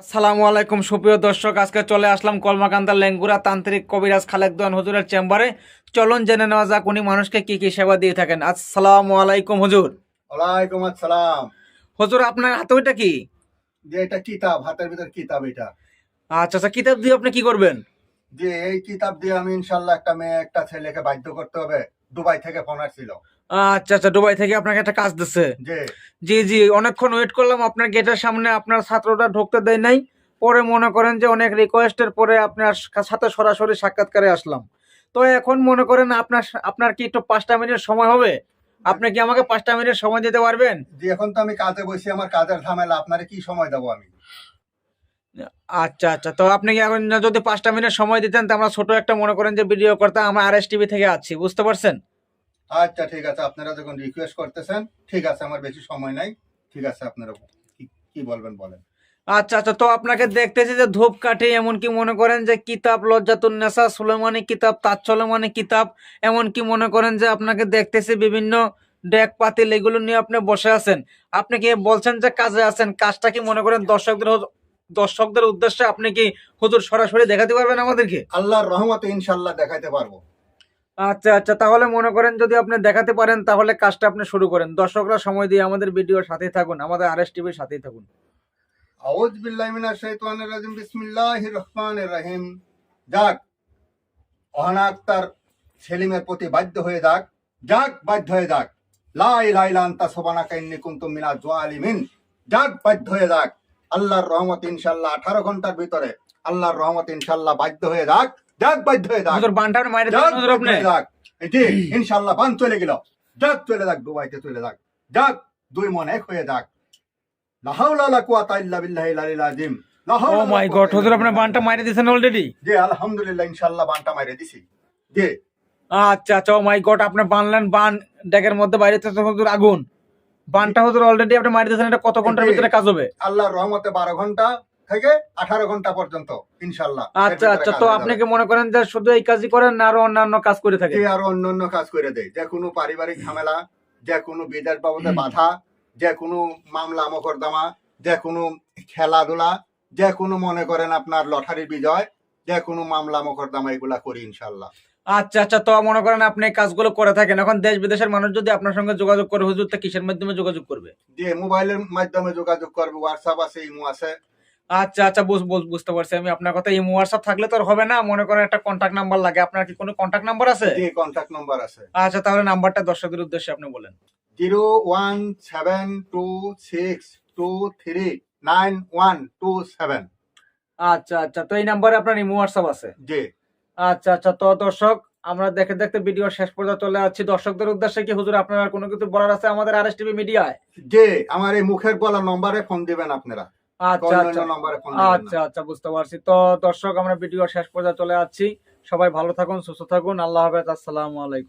আসসালামু আলাইকুম সুপ্রিয় দর্শক আজকে চলে আসলাম কলমাকান্দা লেঙ্গুরা তান্ত্রিক কবিরাজ খালেকদান হুজুরের চেম্বারে। চলুন জেনে নেওয়া যাক উনি মানুষকে কি কি সেবা দিয়ে থাকেন। আসসালামু আলাইকুম হুজুর। ওয়ালাইকুম আসসালাম। হুজুর আপনার হাতে ওইটা কি? যে এটা কিতাব হাতের ভিতর কিতাব এটা। আচ্ছা আচ্ছা কিতাব দিয়ে আপনি কি করবেন? যে এই কিতাব দিয়ে আমি ইনশাল্লাহ একটা মেয়ে একটা ছেলেকে বাধ্য করতে হবে। দুবাই থেকে ফোন আসছিল। আচ্ছা আচ্ছা দুবাই থেকে আপনাকে একটা কাজ দিচ্ছে জি। জি অনেকক্ষণ ওয়েট করলাম আপনার গেটের সামনে আপনার ছাত্রটা ঢুকতে দেয় নাই। পরে মনে করেন যে অনেক রিকোয়েস্টের পরে আপনার সাথে সরাসরি সাক্ষাৎকারে আসলাম। তো এখন মনে করেন আপনার আপনার কি একটু পাঁচটা মিনিট সময় হবে? আপনি কি আমাকে পাঁচটা মিনিট সময় দিতে পারবেন? যে এখন তো আমি কাজে বসি আমার কাজের ঝামেলা আপনারে কি সময় দেবো আমি? আচ্ছা আচ্ছা তো আপনি কি এখন যদি পাঁচটা মিনিট সময় দিতেন তো আমরা ছোট একটা মনে করেন যে ভিডিও করতাম আমরা আর এস টিভি থেকে আছি বুঝতে পারছেন? আচ্ছা ঠিক আছে আপনারা যখন রিকোয়েস্ট করতেছেন ঠিক আছে আমার বেশি সময় নাই ঠিক আছে আপনারা কি- বলবেন বলেন। আচ্ছা আচ্ছা তো আপনাকে দেখতেছি যে ধূপকাঠি এমনকি মনে করেন যে কিতাব লজ্জাতুন নেশা সুলেমানি কিতাব তাচ্ছলমানি কিতাব এমনকি মনে করেন যে আপনাকে দেখতেছি বিভিন্ন ডেক পাতিল এগুলো নিয়ে আপনি বসে আছেন। আপনি কি বলছেন যে কাজে আছেন? কাজটা কি মনে করেন দর্শকদের দর্শকদের উদ্দেশ্যে আপনি কি হুজুর সরাসরি দেখাতে পারবেন আমাদেরকে? আল্লাহর রহমতে ইনশাল্লাহ দেখাইতে পারব। আচ্ছা আচ্ছা তাহলে মনে করেন যদি আপনি দেখাতে পারেন, তাহলে কাজটা আপনি শুরু করেন। দর্শকরা সময় দিয়ে আমাদের ভিডিওর সাথেই থাকুন, আমাদের আর এস টিভির সাথেই থাকুন। আউজ বিল্লাহ মিনাশ শাইতানির রাজিম, বিসমিল্লাহির রহমানির রহিম। যাক, অহানা সেলিমের প্রতি বাধ্য হয়ে যাক যাক, বাধ্য হয়ে যাক। লা ইলাহা ইল্লা আনতা, সুবহানাকা ইন্নী কুনতু মিনাজ জালিমিন যাক, বাধ্য হয়ে যাক। আল্লাহর রহমত ইনশাল্লাহ 18 ঘণ্টার ভিতরে, আল্লাহর রহমত ইনশাআল্লাহ বাধ্য হয়ে যাক। যাক বাধ্য হয়ে বানটার এটি ইনশাআল্লাহ বান চলে গেল। যাক চলে যাক দুবাইতে চলে যাক যাক দুই মন এক হয়ে যাক লা ইল্লা ও মাই গড হুজুর আপনার বানটা মাইরে দিয়েছেন অলরেডি জি আলহামদুলিল্লাহ ইনশাআল্লাহ বানটা মাইরে দিছি। জি। আচ্ছা আচ্ছা ও মাই গড আপনি বানলেন বান ডেকের মধ্যে বাইরে তো হুজুর আগুন। বানটা হুজুর অলরেডি আপনি মাইরে দিয়েছেন এটা কত ঘণ্টার ভিতরে কাজ হবে? আল্লাহর রহমতে বারো ঘণ্টা। থেকে আঠারো ঘণ্টা পর্যন্ত ইনশাল্লাহ আচ্ছা আচ্ছা তো হয়ে আপনি যাবে। কি মনে করেন যে শুধু এই কাজই করেন না আরও অন্যান্য কাজ করে থাকেন? যে আরও অন্য অন্য কাজ করে দেয়। যে কোনো পারিবারিক ঝামেলা যে কোনো বিদেশ বাবদে বাধা যে কোনো মামলা মকদ্দমা যে কোনো খেলাধুলা যে কোনো মনে করেন আপনার লটারির বিজয় যে কোনো মামলা মকদ্দমা এগুলা করি ইনশাল্লাহ আচ্ছা আচ্ছা তো মনে করেন আপনি কাজগুলো করে থাকেন। এখন দেশ বিদেশের মানুষ যদি আপনার সঙ্গে যোগাযোগ করে হুজুর তো কিসের মাধ্যমে যোগাযোগ করবে? যে মোবাইলের মাধ্যমে যোগাযোগ করবে হোয়াটসঅ্যাপ আছে ইমো আছে। আচ্ছা আচ্ছা বুঝ- বুঝ- বুঝতে পারছি আমি। আপনার কথা এই হোয়াটসঅ্যাপ থাকলে তো আর হবে না। মনে করেন একটা কন্ট্যাক্ট নাম্বার লাগে। আপনার কি কোনো কন্ট্যাক্ট নাম্বার আছে? যে কন্ট্যাক্ট নম্বর আছে। আচ্ছা তাহলে নাম্বারটা দর্শকদের উদ্দেশ্যে আপনি বলেন। Zero one seven two six two three nine one two seven. আচ্ছা আচ্ছা তো এই নাম্বারে আপনার ইমো হোয়াটসঅ্যাপ আছে? জি। আচ্ছা আচ্ছা তো দর্শক আমরা দেখতে দেখতে ভিডিও শেষ পর্যন্ত চলে যাচ্ছি। দর্শকদের উদ্দেশ্যে কি হুজুর আপনার আর কোনো কিছু বলার আছে আমাদের আর এস টিভি মিডিয়ায়? যে আমার এই মুখের বলা নম্বরে ফোন দিবেন আপনারা। আচ্ছা আচ্ছা। আচ্ছা আচ্ছা বুঝতে পারছি। তো দর্শক আমরা ভিডিও শেষ পর্যায়ে চলে যাচ্ছি। সবাই ভালো থাকুন সুস্থ থাকুন। আল্লাহ হাফেজ আসসালামু আলাইকুম।